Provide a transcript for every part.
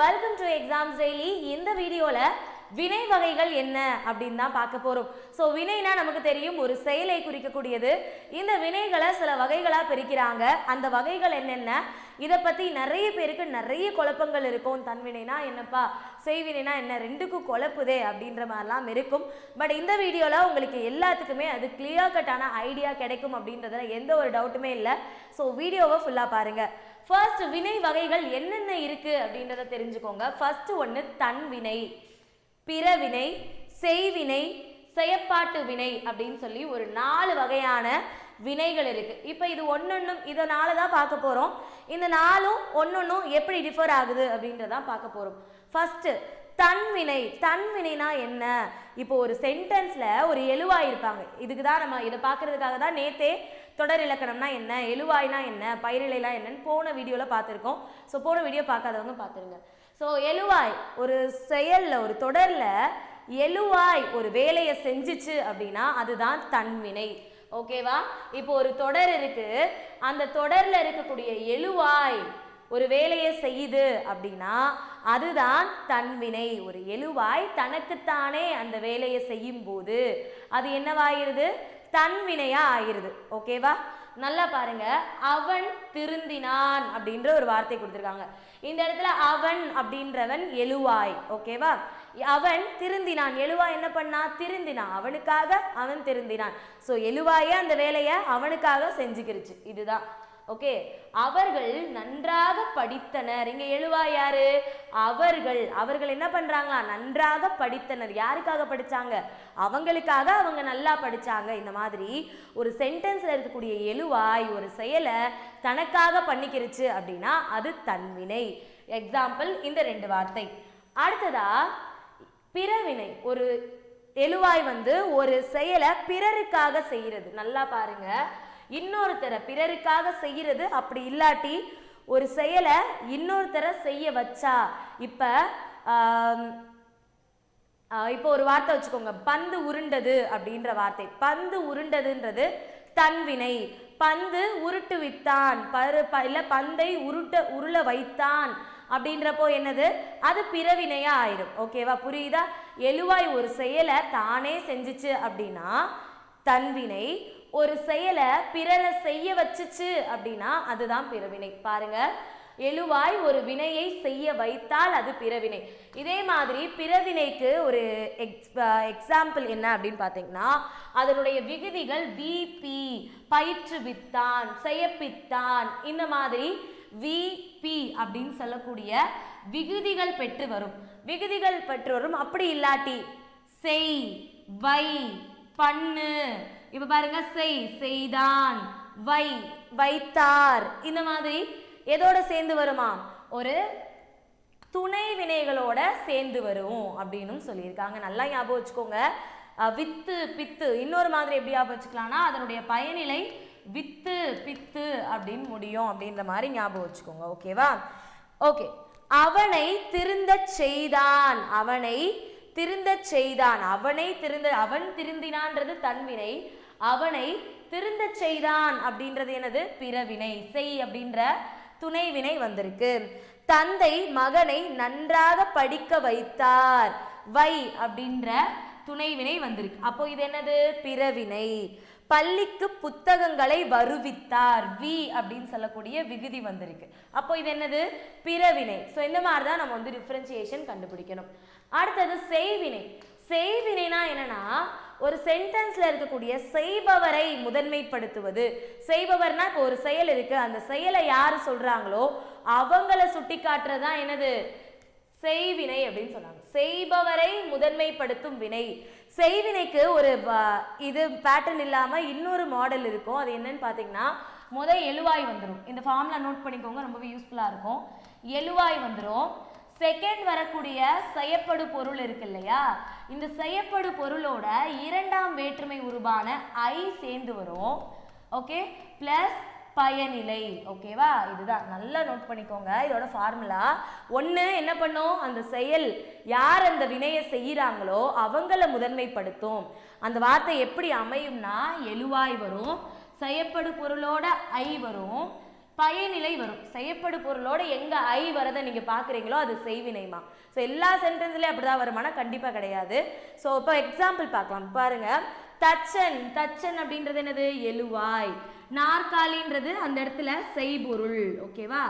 Welcome to exams daily இந்த வீடியோல வினை வகைகள் என்ன அப்படின்னு தான் பார்க்க போறோம். ஸோ வினைனா நமக்கு தெரியும் ஒரு செயலை குறிக்கக்கூடியது. இந்த வினைகளை சில வகைகளா பிரிக்கிறாங்க. அந்த வகைகள் என்னென்ன? இதை பத்தி நிறைய பேருக்கு நிறைய குழப்பங்கள் இருக்கும். தன்வினைனா என்னப்பா? செய்வினைனா என்ன? ரெண்டுக்கும் குழப்புதே அப்படின்ற மாதிரிலாம் இருக்கும். பட் இந்த வீடியோவில் உங்களுக்கு எல்லாத்துக்குமே அது கிளியர் கட்டான ஐடியா கிடைக்கும் அப்படின்றதுல எந்த ஒரு டவுட்டுமே இல்லை. ஸோ வீடியோவை ஃபுல்லாக பாருங்கள் ஃபர்ஸ்ட் வினை வகைகள் என்னென்ன இருக்கு அப்படின்றத தெரிஞ்சுக்கோங்க. ஃபர்ஸ்ட் ஒன்று தன் வினை பிறவினை செய்வினை செயப்பாட்டு வினை அப்படின்னு சொல்லி ஒரு நாலு வகையான வினைகள் இருக்கு. இப்போ இது ஒன்னொன்னும் இதனால தான் பார்க்க போறோம். இந்த நாலும் ஒன்னொன்னும் எப்படி டிஃபர் ஆகுது அப்படின்றதான் பார்க்க போறோம். ஃபர்ஸ்ட் தன்வினை தன்வினைனா என்ன? இப்போ ஒரு சென்டென்ஸ்ல ஒரு எழுவாயிருப்பாங்க இதுக்கு தான் நம்ம இதை பார்க்கறதுக்காக தான் நேத்தே தொடர் இலக்கணம்னா என்ன எழுவாய்னா என்ன பயிரிழைலாம் என்னன்னு போன வீடியோவில் பார்த்துருக்கோம். ஸோ போன வீடியோ பார்க்காதவங்க பார்த்துருங்க. ஸோ எழுவாய் ஒரு செயலில் ஒரு தொடரில் எழுவாய் ஒரு வேலையை செஞ்சுச்சு அப்படின்னா அதுதான் தன்வினை. ஓகேவா இப்போ ஒரு தொடர் இருக்கு. அந்த தொடரில் இருக்கக்கூடிய எழுவாய் ஒரு வேலையை செய்யுது அப்படின்னா அதுதான் தன்வினை. ஒரு எழுவாய் தனக்குத்தானே அந்த வேலையை செய்யும் போது அது என்னவாயிருது? தன்வினையா ஆயிருது ஓகேவா நல்லா பாருங்க. அவன் திருந்தினான் அப்படின்ற ஒரு வார்த்தை கொடுத்துருக்காங்க. இந்த இடத்துல அவன் அப்படின்றவன் எழுவாய். ஓகேவா அவன் திருந்தினான். எழுவாய் என்ன பண்ணா? திருந்தினான். அவனுக்காக அவன் திருந்தினான். ஸோ எழுவாயே அந்த வேலையை அவனுக்காக செஞ்சுக்கிருச்சு. இதுதான். ஓகே அவர்கள் நன்றாக படித்தனர். இங்க எழுவாய் யாரு? அவர்கள். அவர்கள் என்ன பண்றாங்களா? நன்றாக படித்தனர். யாருக்காக படிச்சாங்க? அவங்களுக்காக அவங்க நல்லா படிச்சாங்க. இந்த மாதிரி ஒரு சென்டென்ஸ்ல இருக்கக்கூடிய எழுவாய் ஒரு செயலை தனக்காக பண்ணிக்கிருச்சு அப்படின்னா அது தன்வினை. எக்ஸாம்பிள் இந்த ரெண்டு வார்த்தை. அடுத்ததா பிறவினை. ஒரு எழுவாய் வந்து ஒரு செயலை பிறருக்காக செய்கிறது நல்லா பாருங்கள் இன்னொருத்தரை பிறருக்காக செய்கிறது அப்படி இல்லாட்டி ஒரு செயலை இன்னொருத்தரை செய்ய வச்சா. இப்போ இப்போ ஒரு வார்த்தை வச்சுக்கோங்க. பந்து உருண்டது அப்படின்ற வார்த்தை. பந்து உருண்டதுன்றது தன்வினை பந்து உருட்டு வித்தான். பரு ப இல்லை பந்தை உருட்ட உருள வைத்தான். அப்படின்றப்போ என்னது? அது பிறவினையா ஆயிரும். ஓகேவா? புரியுதா? எழுவாய் ஒரு செயலை தானே செஞ்சுச்சு அப்படின்னா தன்வினை ஒரு செயலை பிறரை செய்ய வச்சுச்சு அப்படின்னா அதுதான் பிறவினை. பாருங்க எழுவாய் ஒரு வினையை செய்ய வைத்தால் அது பிறவினை. இதே மாதிரி பிறவினைக்கு ஒரு எக்ஸ் எக்ஸாம்பிள் என்ன அப்படின்னு பார்த்தீங்கன்னா அதனுடைய விகுதிகள் விபி பயிற்றுவித்தான் செய்யப்பித்தான் இந்த மாதிரி விபி அப்படின்னு சொல்லக்கூடிய விகுதிகள் பெற்று வரும். விகுதிகள் பெற்று வரும். அப்படி இல்லாட்டி செய் வை பண்ணு இப்ப பாருங்க செய் செய்தான் வை வைத்தார். இந்த மாதிரி எதோட சேர்ந்து வருமா? ஒரு துணை வினைகளோட சேர்ந்து வரும் அப்படின்னு சொல்லியிருக்காங்க. நல்லா ஞாபகம் வச்சுக்கோங்க. வித்து பித்து இன்னொரு மாதிரி எப்படி ஞாபகம் வச்சுக்கலாம்னா அதனுடைய பயனிலை வித்து பித்து அப்படின்னு முடியும் அப்படின்ற மாதிரி ஞாபகம் வச்சுக்கோங்க. ஓகேவா? ஓகே. அவனை திருந்த செய்தான். அவனை திருந்தச் செய்தான். அவனை திருந்த அவன் திருந்தினான்றது தன்வினை. அவனை திருந்தச் செய்தான் அப்படின்றது எனது பிறவினை. செய் அப்படின்ற துணைவினை வந்திருக்கு. தந்தை மகனை நன்றாக படிக்க வைத்தார். வை அப்படின்ற துணைவினை வந்திருக்கு. அப்போ இது என்னது? பிறவினை. பள்ளிக்கு புத்தகங்களை வருவித்தார். வி அப்படின்னு சொல்லக்கூடிய விகுதி வந்திருக்கு. அப்போ இது என்னது? பிறவினை. ஸோ இந்த மாதிரி தான் நம்ம வந்து டிஃப்ரென்சியேஷன் கண்டுபிடிக்கணும். அடுத்தது செய்வினை. செய்வினைனா என்னன்னா ஒரு சென்டென்ஸ்ல இருக்கக்கூடிய செய்பவரை முதன்மைப்படுத்துவது. செய்பவர்னா இப்போ ஒரு செயல் இருக்கு. அந்த செயலை யாரு சொல்றாங்களோ அவங்கள சுட்டி காட்டுறதா என்னது? செய்வினை அப்படின்னு சொன்னாங்க. செய்பவரை முதன்மைப்படுத்தும் வினை. செய்வினைக்கு ஒரு இது பேட்டர்ன் இல்லாம இன்னொரு மாடல் இருக்கும். அது என்னன்னு பாத்தீங்கன்னா முத எழுவாய் வந்துடும் இந்த ஃபார்ம்ல நோட் பண்ணிக்கோங்க. ரொம்பவே யூஸ்ஃபுல்லா இருக்கும். எழுவாய் வந்துடும் செகண்ட் வரக்கூடிய செய்யப்படு பொருள் இருக்கு இல்லையா? இந்த செய்யப்படு பொருளோட இரண்டாம் வேற்றுமை உருவான ஐ சேர்ந்து வரும். ஓகே ப்ளஸ் பயனிலை. ஓகேவா இதுதான். நல்லா நோட் பண்ணிக்கோங்க. இதோட ஃபார்முலா ஒன்று என்ன பண்ணும்? அந்த செயல் யார் அந்த வினையை செய்கிறாங்களோ அவங்கள முதன்மைப்படுத்தும். அந்த வார்த்தை எப்படி அமையும்னா எழுவாய் வரும். செய்யப்படு பொருளோட ஐ வரும். பயனிலை வரும். செய்யப்படு பொருளோட எங்க ஐ வரதை நீங்க பாக்குறீங்களோ அது செய்வினைமா. ஸோ எல்லா சென்டென்ஸ்லயும் அப்படிதான் வருமானா கண்டிப்பா கிடையாது. ஸோ இப்போ எக்ஸாம்பிள் பார்க்கலாம். பாருங்க. தச்சன் தச்சன் அப்படின்றது என்னது? எழுவாய். நாற்காலின்றது அந்த இடத்துல செய்பொருள். ஓகேவா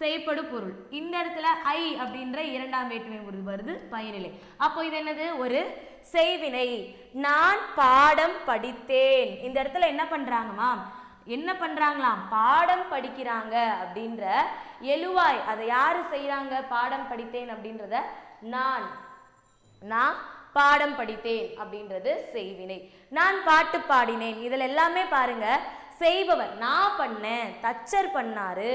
செய்யப்படு பொருள். இந்த இடத்துல ஐ அப்படின்ற இரண்டாம் வேற்றுமை உருது வருது. பயனிலை. அப்போ இது என்னது? ஒரு செய்வினை. நான் பாடம் படித்தேன். இந்த இடத்துல என்ன பண்றாங்கம்மா? என்ன பண்ணுறாங்களாம் பாடம் படிக்கிறாங்க அப்படின்ற எழுவாய். அதை யார் செய்கிறாங்க பாடம் படித்தேன் அப்படின்றத நான் நான் பாடம் படித்தேன் அப்படின்றது செய்வினை. நான் பாட்டு பாடினேன். இதில் எல்லாமே பாருங்க. செய்பவர் நான் பண்ணேன் தச்சர் பண்ணாரு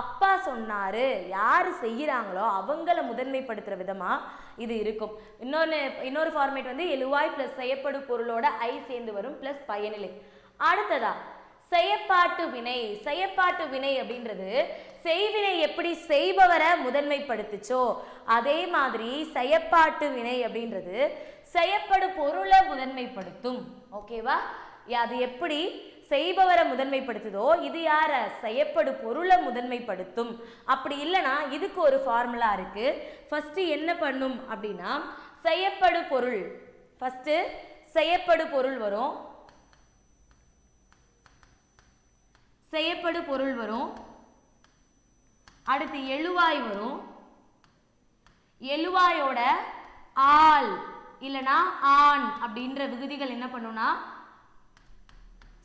அப்பா சொன்னாரு யார் செய்கிறாங்களோ அவங்கள முதன்மைப்படுத்துகிற விதமாக இது இருக்கும். இன்னொன்று இன்னொரு ஃபார்மேட் வந்து எழுவாய் ப்ளஸ் செய்யப்படும் பொருளோட ஐ சேர்ந்து வரும் ப்ளஸ் பயனிலை. அடுத்ததா செயப்பாட்டு வினை செயற்பாட்டு வினை அப்படின்றது செய்வினை எப்படி செய்பவரை முதன்மைப்படுத்துச்சோ அதே மாதிரி செயப்பாட்டு வினை அப்படின்றது செய்யப்படு பொருளை முதன்மைப்படுத்தும். ஓகேவா? அது எப்படி செய்பவரை முதன்மைப்படுத்துதோ இது யார? செய்யப்படு பொருளை முதன்மைப்படுத்தும். அப்படி இல்லைன்னா இதுக்கு ஒரு ஃபார்முலா இருக்கு. ஃபஸ்ட்டு என்ன பண்ணும் அப்படின்னா செய்யப்படு பொருள். ஃபஸ்ட்டு செய்யப்படு பொருள் வரும். செய்யப்படு பொருள் வரும். அடுத்து எழுவாய் வரும். எழுவாயோட ஆள் இல்லனா ஆண் அப்படின்ற விகுதிகள் என்ன பண்ணும்னா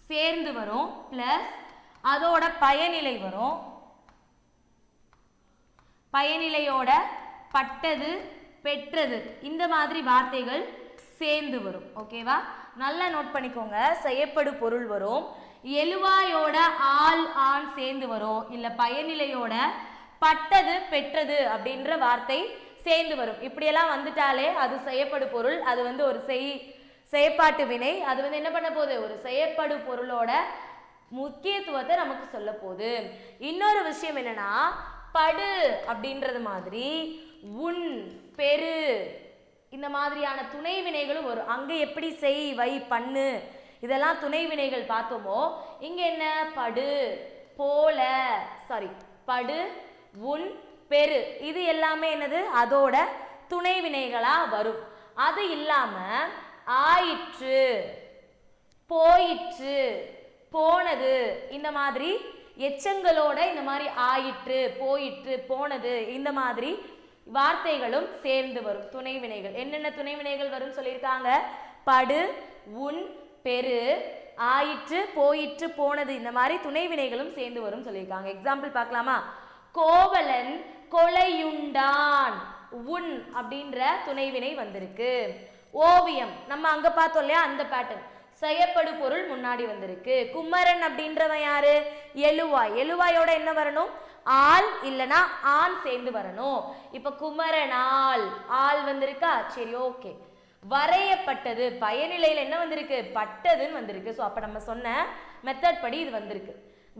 சேர்ந்து வரும். பிளஸ் அதோட பயனிலை வரும். பயனிலையோட பட்டது பெற்றது இந்த மாதிரி வார்த்தைகள் சேர்ந்து வரும். ஓகேவா நல்லா நோட் பண்ணிக்கோங்க. செய்யப்படு பொருள் வரும். எழுவாயோட ஆள் ஆண் சேர்ந்து வரும். இல்ல பயனிலையோட பட்டது பெற்றது அப்படின்ற வார்த்தை சேர்ந்து வரும். இப்படியெல்லாம் வந்துட்டாலே அது செய்யப்படு பொருள். அது வந்து ஒரு செய் செயற்பாட்டு வினை. அது வந்து என்ன பண்ண போகுது? ஒரு செயற்படு பொருளோட முக்கியத்துவத்தை நமக்கு சொல்ல போகுது. இன்னொரு விஷயம் என்னன்னா படு அப்படின்றது மாதிரி உன் பெரு இந்த மாதிரியான துணை வினைகளும் வரும். அங்கே எப்படி செய் வை பண்ணு இதெல்லாம் துணை வினைகள் பார்த்தோமோ இங்க என்ன? படு போல சாரி படு உன் பெரு. இது எல்லாமே என்னது? அதோட துணை வினைகளா வரும். அது இல்லாம ஆயிற்று போயிற்று போனது. இந்த மாதிரி எச்சங்களோட இந்த மாதிரி ஆயிற்று போயிற்று போனது. இந்த மாதிரி வார்த்தைகளும் சேர்ந்து வரும். துணை வினைகள் என்னென்ன துணை வினைகள் வரும் சொல்லியிருக்காங்க? படு உன் பெரு ஆயிற்று போயிற்று போனது. இந்த மாதிரி துணை வினைகளும் சேர்ந்து வரும் சொல்லியிருக்காங்க. எக்ஸாம்பிள் பார்க்கலாமா? கோவலன் கொலையுண்டான். உன் அப்படின்ற துணைவினை வந்திருக்கு. ஓவியம். நம்ம அங்க பார்த்தோம் இல்லையா? அந்த பேட்டர்ன் செய்யப்படு பொருள் முன்னாடி வந்திருக்கு. குமரன் அப்படின்றவன் யாரு? எழுவாய். எழுவாயோட என்ன வரணும்? ஆள் இல்லனா ஆண் சேர்ந்து வரணும். இப்ப ஆள். ஆள் வந்திருக்கா? சரி ஓகே வரையப்பட்டது. பயனிலையில் என்ன வந்திருக்கு? பட்டதுன்னு வந்திருக்கு. ஸோ அப்போ நம்ம சொன்ன மெத்தட் படி இது வந்திருக்கு.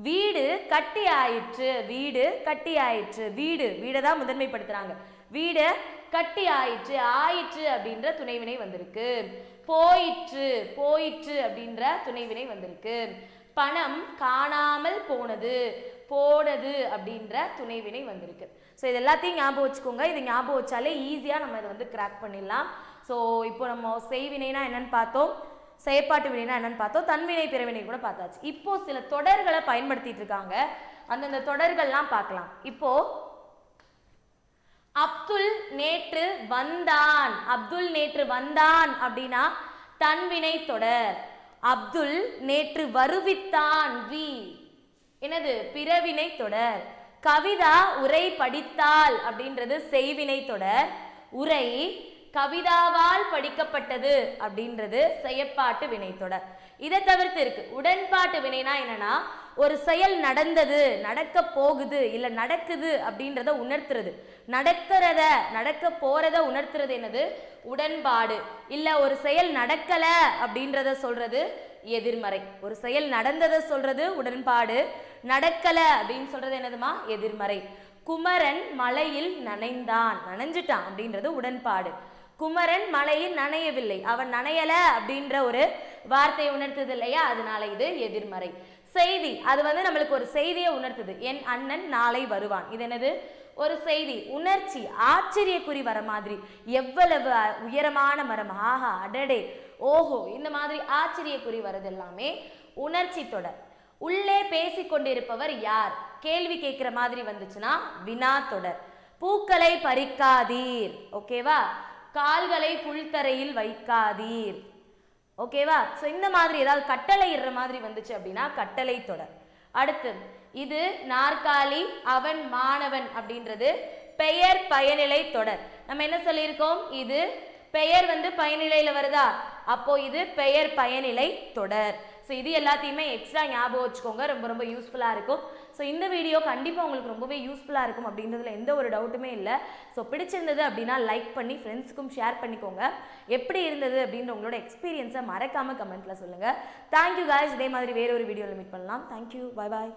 வீடு கட்டி ஆயிற்று. வீடு கட்டி ஆயிற்று. வீடு வீடை தான் முதன்மைப்படுத்துறாங்க. வீடு கட்டி ஆயிற்று ஆயிற்று அப்படின்ற துணைவினை வந்திருக்கு. போயிற்று போயிற்று அப்படின்ற துணைவினை வந்திருக்கு. பணம் காணாமல் போனது போனது அப்படின்ற துணைவினை வந்திருக்கு. ஸோ இது எல்லாத்தையும் ஞாபகம் வச்சுக்கோங்க. இது ஞாபகம் வச்சாலே ஈஸியாக நம்ம இதை வந்து கிராக் பண்ணிடலாம். ஸோ இப்போ நம்ம செய்வினைனா என்னன்னு பார்த்தோம் செயற்பாட்டு வினைனா என்னன்னு பார்த்தோம் தன்வினை பிறவினை கூட பார்த்தாச்சு. இப்போ சில தொடர்களை பயன்படுத்திட்டு இருக்காங்க. அந்தந்த தொடர்கள்லாம் பார்க்கலாம். இப்போ அப்துல் நேற்று வந்தான். அப்துல் நேற்று வந்தான் அப்படின்னா தன்வினை தொடர். அப்துல் நேற்று வருவித்தான் வி. என்னது? பிறவினை தொடர். கவிதா உரை படித்தாள் அப்படின்றது செய்வினை தொடர். உரை கவிதாவால் படிக்கப்பட்டது அப்படின்றது செயற்பாட்டு வினைத்தொடர். இதை தவிர்த்து இருக்கு. உடன்பாட்டு வினைனா என்னன்னா ஒரு செயல் நடந்தது நடக்க போகுது இல்ல நடக்குது அப்படின்றத உணர்த்துறது. நடக்கிறத நடக்க போறத உணர்த்துறது என்னது? உடன்பாடு. இல்ல ஒரு செயல் நடக்கல அப்படின்றத சொல்றது எதிர்மறை. ஒரு செயல் நடந்ததை சொல்றது உடன்பாடு. நடக்கல அப்படின்னு சொல்றது என்னதுமா? எதிர்மறை. குமரன் மலையில் நனைந்தான். நனைஞ்சிட்டான் அப்படின்றது உடன்பாடு. குமரன் மலையில் நனையவில்லை. அவன் நனையல அப்படின்ற ஒரு வார்த்தையை உணர்த்தது இல்லையா? அதனால இது எதிர்மறை. செய்தி. அது வந்து நம்மளுக்கு ஒரு செய்தியை உணர்த்துது. என் அண்ணன் நாளை வருவான். இது என்னது? ஒரு செய்தி. உணர்ச்சி. ஆச்சரியக்குறி வர மாதிரி. எவ்வளவு உயரமான மரம். ஆஹா அடடே. ஓஹோ இந்த மாதிரி ஆச்சரியக்குறி வர்றது எல்லாமே உணர்ச்சி தொடர். உள்ளே பேசிக்கொண்டிருப்பவர் யார்? கேள்வி கேட்குற மாதிரி வந்துச்சுன்னா வினா தொடர். பூக்களை பறிக்காதீர். ஓகேவா? கால்களை புல்தரையில் வைக்காதீர். ஓகேவா ஸோ இந்த மாதிரி ஏதாவது கட்டளை இடுற மாதிரி வந்துச்சு அப்படின்னா கட்டளை தொடர். அடுத்து இது நாற்காலி அவன் மாணவன் அப்படின்றது பெயர் பயனிலை தொடர். நம்ம என்ன சொல்லியிருக்கோம்? இது பெயர் வந்து பயனிலையில் வருதா? அப்போ இது பெயர் பயனிலை தொடர். ஸோ இது எல்லாத்தையுமே எக்ஸ்ட்ரா ஞாபகம் வச்சுக்கோங்க. ரொம்ப ரொம்ப யூஸ்ஃபுல்லாக இருக்கும். ஸோ இந்த வீடியோ கண்டிப்பாக உங்களுக்கு ரொம்பவே யூஸ்ஃபுல்லாக இருக்கும் அப்படின்றதுல எந்த ஒரு டவுட்டுமே இல்லை. ஸோ பிடிச்சிருந்தது அப்படின்னா லைக் பண்ணி ஃப்ரெண்ட்ஸுக்கும் ஷேர் பண்ணிக்கோங்க. எப்படி இருந்தது அப்படின்ற உங்களோட எக்ஸ்பீரியன்ஸை மறக்காமல் கமெண்ட்டில் சொல்லுங்கள் தேங்க்யூ காய்ஸ் இதே மாதிரி வேறு ஒரு வீடியோவில் மீட் பண்ணலாம். Thank you bye bye